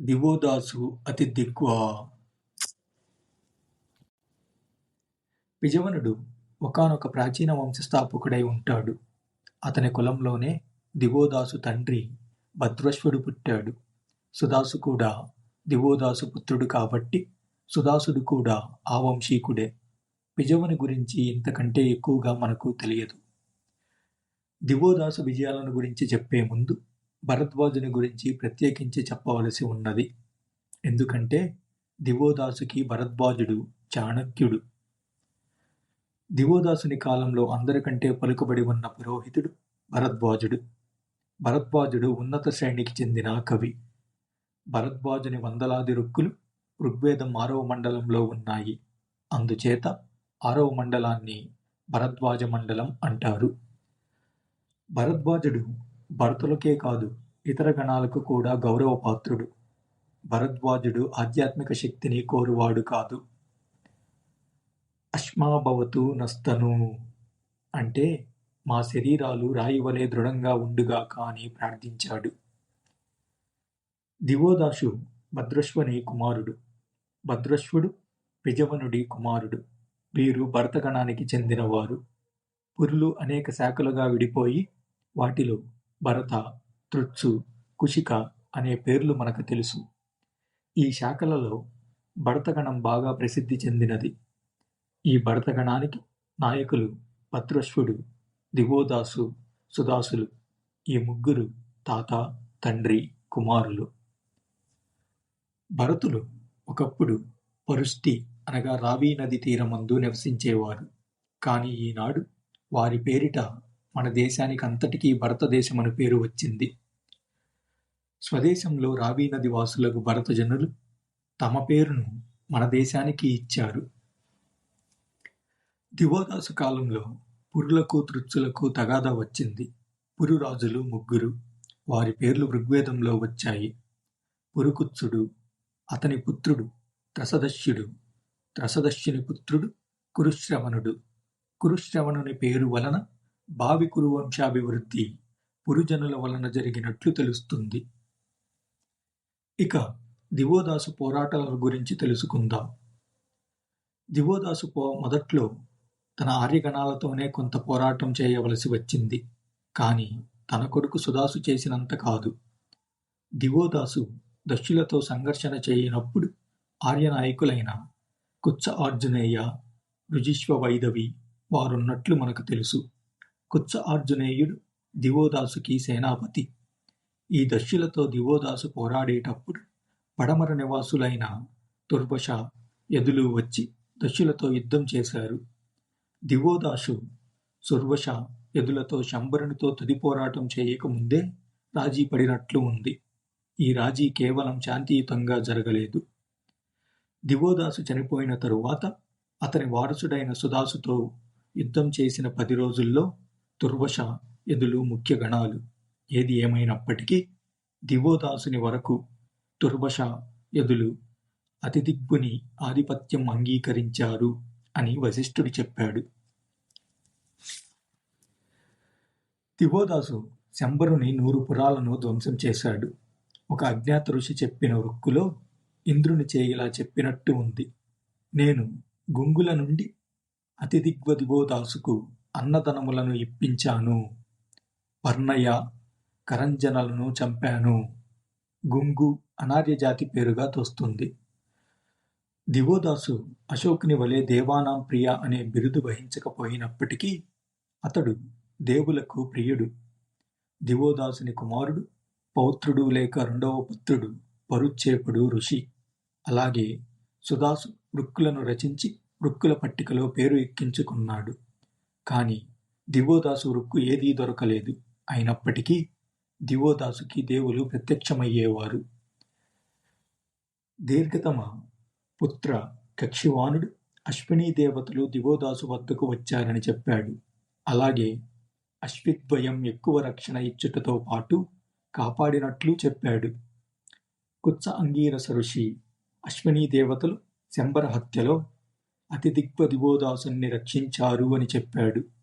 దివోదాసు అతి దిగ్వా విజవనుడు ఒకానొక ప్రాచీన వంశస్థాపకుడై ఉంటాడు. అతని కులంలోనే దివోదాసు తండ్రి భద్రశ్వడు పుట్టాడు. సుదాసు కూడా దివోదాసు పుత్రుడు కాబట్టి సుదాసుడు కూడా ఆ వంశీకుడే. విజవుని గురించి ఇంతకంటే ఎక్కువగా మనకు తెలియదు. దివోదాసు విజయాలను గురించి చెప్పే ముందు భరద్వాజుని గురించి ప్రత్యేకించి చెప్పవలసి ఉన్నది. ఎందుకంటే దివోదాసుకి భరద్వాజుడు చాణక్యుడు. దివోదాసుని కాలంలో అందరికంటే పలుకుబడి ఉన్న పురోహితుడు భరద్వాజుడు. భరద్వాజుడు ఉన్నత శ్రేణికి చెందిన కవి. భరద్వాజుని వందలాది రుక్కులు ఋగ్వేదం ఆరవ మండలంలో ఉన్నాయి. అందుచేత ఆరవ మండలాన్ని భరద్వాజ మండలం అంటారు. భరద్వాజుడు భరతులకే కాదు ఇతర గణాలకు కూడా గౌరవపాత్రుడు. భరద్వాజుడు ఆధ్యాత్మిక శక్తిని కోరువాడు కాదు. అశ్మాభవతు నస్తను అంటే మా శరీరాలు రాయివలె దృఢంగా ఉండుగాక అని ప్రార్థించాడు. దివోదాసు భద్రశ్వని కుమారుడు. భద్రశ్వుడు విజవనుడి కుమారుడు. వీరు భరతగణానికి చెందినవారు. పురులు అనేక శాఖలుగా విడిపోయి వాటిలో భరత, తృత్సు, కుషిక అనే పేర్లు మనకు తెలుసు. ఈ శాఖలలో భరతగణం బాగా ప్రసిద్ధి చెందినది. ఈ భరతగణానికి నాయకులు భద్రశ్వుడు, దివోదాసు, సుదాసులు. ఈ ముగ్గురు తాత, తండ్రి, కుమారులు. భరతులు ఒకప్పుడు పరుష్టి అనగా రావీ నది తీరమందు నివసించేవారు. కాని ఈనాడు వారి పేరిట మన దేశానికి అంతటికీ భారతదేశం అని పేరు వచ్చింది. స్వదేశంలో రావి నది వాసులగు భరతజనులు తమ పేరును మన దేశానికి ఇచ్చారు. దివోదాసు కాలంలో పురులకు తృచ్చులకు తగాదా వచ్చింది. పురురాజులు ముగ్గురు. వారి పేర్లు ఋగ్వేదంలో వచ్చాయి. పురుకుత్సుడు, అతని పుత్రుడు త్రసదశ్యుడు త్రసదశ్యుని పుత్రుడు కురుశ్రవణుడు. కురుశ్రవణుని పేరు వలన భావికురు వంశాభివృద్ధి పురుజనుల వలన జరిగినట్లు తెలుస్తుంది. ఇక దివోదాసు పోరాటాల గురించి తెలుసుకుందాం. దివోదాసు పో మొదట్లో తన ఆర్యగణాలతోనే కొంత పోరాటం చేయవలసి వచ్చింది. కానీ తన కొడుకు సుదాసు చేసినంత కాదు. దివోదాసు దశులతో సంఘర్షణ చేయనప్పుడు ఆర్యనాయకులైన కుత్స ఆర్జునేయ, రుజిష్వవైదవి వారున్నట్లు మనకు తెలుసు. కుచ్చ ఆర్జునేయుడు దివోదాసుకి సేనాపతి. ఈ దస్యులతో దివోదాసు పోరాడేటప్పుడు పడమర నివాసులైన దుర్భష యదులు వచ్చి దస్యులతో యుద్ధం చేశారు. దివోదాసు సుర్వశ, యదులతో శంబరునితో తుది పోరాటం చేయకముందే రాజీ పడినట్లు ఉంది. ఈ రాజీ కేవలం శాంతియుతంగా జరగలేదు. దివోదాసు చనిపోయిన తరువాత అతని వారసుడైన సుదాసుతో యుద్ధం చేసిన పది రోజుల్లో దుర్వశ ఎదులు ముఖ్య గణాలు. ఏది ఏమైనప్పటికీ దివోదాసుని వరకు దుర్వశ ఎదులు అతిదిగ్గుని ఆధిపత్యం అంగీకరించారు అని వశిష్ఠుడు చెప్పాడు. దివోదాసు శంబరుని నూరు పురాలను ధ్వంసం చేశాడు. ఒక అజ్ఞాత ఋషి చెప్పిన వృక్కులో ఇంద్రుని చేయిలా చెప్పినట్టు ఉంది. నేను గుంగుల నుండి అతిదిగ్వ దివోదాసుకు అన్నదనములను ఇప్పించాను. పర్ణయ, కరంజనలను చంపాను. గుంగు అనార్యజాతి పేరుగా తోస్తుంది. దివోదాసు అశోకుని వలె దేవానాం ప్రియ అనే బిరుదు వహించకపోయినప్పటికీ అతడు దేవులకు ప్రియుడు. దివోదాసుని కుమారుడు, పౌత్రుడు లేక రెండవ పుత్రుడు పరుచ్చేపుడు ఋషి. అలాగే సుదాసు వృక్కులను రచించి వృక్కుల పట్టికలో పేరు ఎక్కించుకున్నాడు. కాని దివోదాసు వృక్కు ఏదీ దొరకలేదు. అయినప్పటికీ దివోదాసుకి దేవులు ప్రత్యక్షమయ్యేవారు. దీర్ఘతమ పుత్ర కక్షివానుడు అశ్వినీ దేవతలు దివోదాసు వద్దకు వచ్చారని చెప్పాడు. అలాగే అశ్విద్వయం ఎక్కువ రక్షణ ఇచ్చుటతో పాటు కాపాడినట్లు చెప్పాడు. కుత్స అంగీరస ఋషి అశ్వినీ దేవతలు శంబర హత్యలో అతి దివోదాసుని రక్షించారు అని చెప్పాడు.